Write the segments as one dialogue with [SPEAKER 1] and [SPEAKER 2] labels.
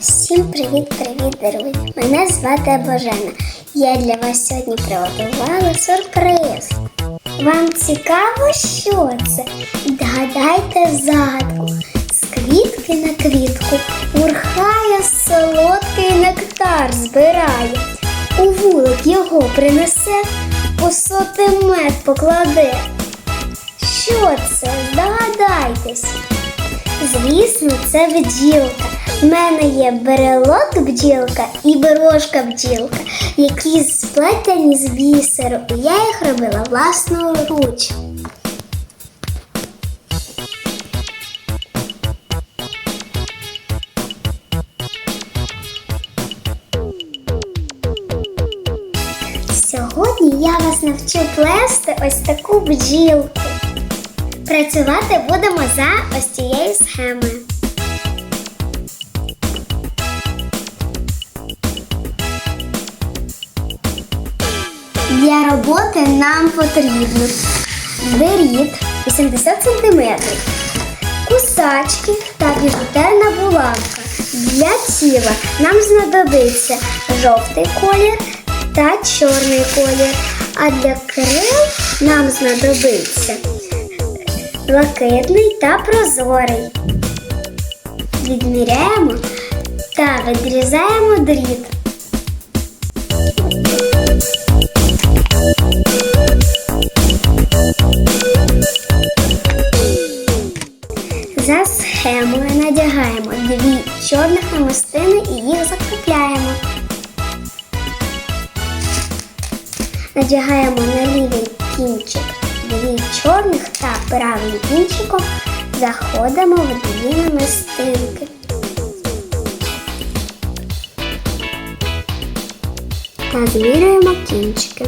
[SPEAKER 1] Всім привіт-привіт, друзі! Мене звати Божена. Я для вас сьогодні приготувала сюрприз. Вам цікаво, що це? Догадайте загадку. З квітки на квітку урхає солодкий нектар збирає. У вулик його принесе, у соти мед покладе. Що це? Здогадайтесь. Звісно, це бджілка. В мене є берелок бджілка і бережка бджілка, які сплетені з бісеру. Я їх робила власноруч. Сьогодні я вас навчу плести ось таку бджілку. Працювати будемо за ось цією схемою. Для роботи нам потрібно беріт 80 см, кусачки та біжутерна булавка. Для тіла нам знадобиться жовтий колір та чорний колір, а для крил нам знадобиться блакитний та прозорий. Відміряємо та відрізаємо дріт. За схемою надягаємо дві чорних намистини і їх закріпляємо. Надягаємо на лівий кінчик чорних та правим кінчиком заходимо в дві намистинки. Та змірюємо кінчики.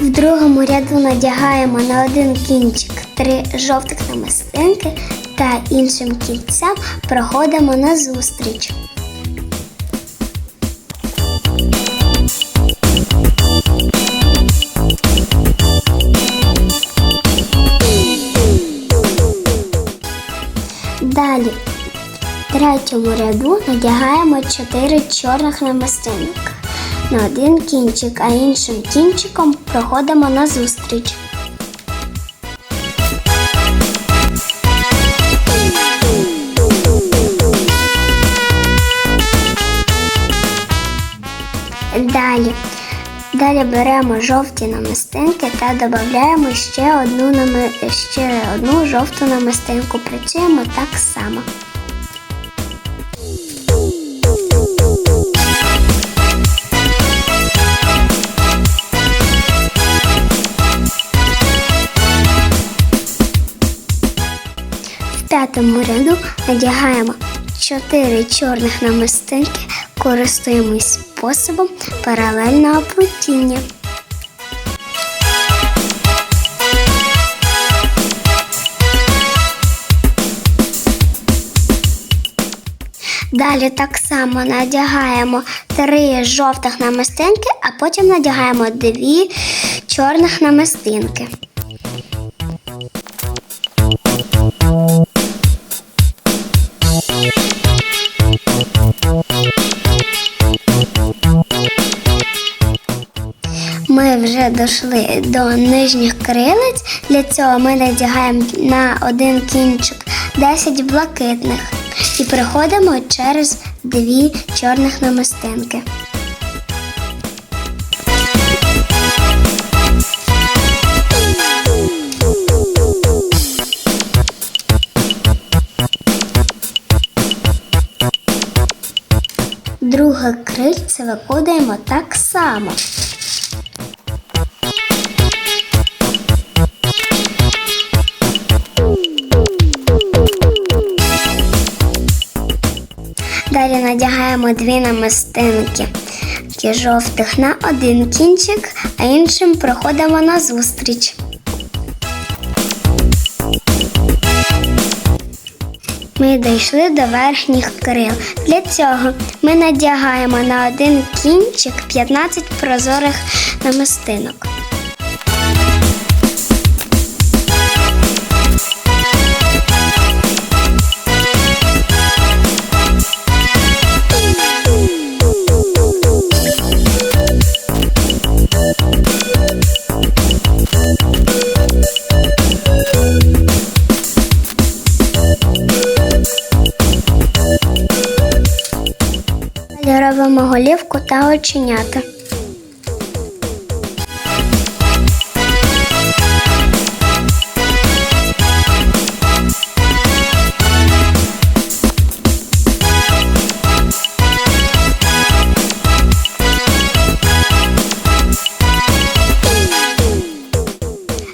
[SPEAKER 1] В другому ряду надягаємо на один кінчик три жовтих намистинки та іншим кільцям проходимо назустріч. Далі в третьому ряду надягаємо чотири чорних намистинок на один кінчик, а іншим кінчиком проходимо назустріч. Далі. Далі беремо жовті намистинки та додаємо ще одну, ще одну жовту намистинку. Працюємо так само. В п'ятому ряду надягаємо 4 чорних намистинки, користуємось способом паралельного плетіння. Далі так само надягаємо три жовтих намистинки, а потім надягаємо дві чорних намистинки. Вже дійшли до нижніх крилиць. Для цього ми надягаємо на один кінчик 10 блакитних і приходимо через дві чорних намистинки. Друге крильце викладаємо так само. Далі надягаємо дві намистинки жовтих на один кінчик, а іншим проходимо на зустріч. ми дійшли до верхніх крил. Для цього ми надягаємо на один кінчик 15 прозорих намистинок. Робимо голівку та оченята.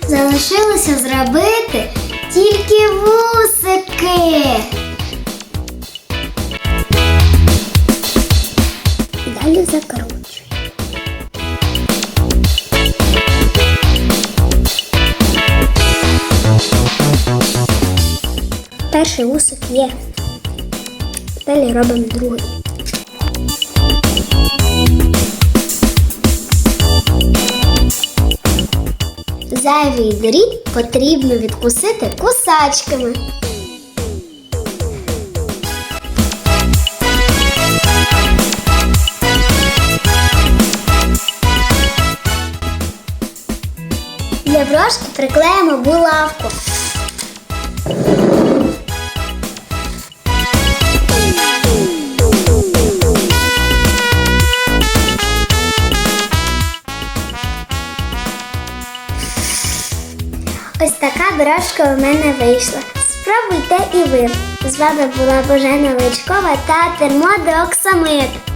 [SPEAKER 1] Залишилося зробити тільки вусики. Перший вусик є. Далі робимо другий. Зайвий дріт потрібно відкусити кусачками. Для брошки приклеїмо булавку. Така брошка у мене вийшла. Спробуйте і ви. З вами була Божена Личкова та термодоксамит.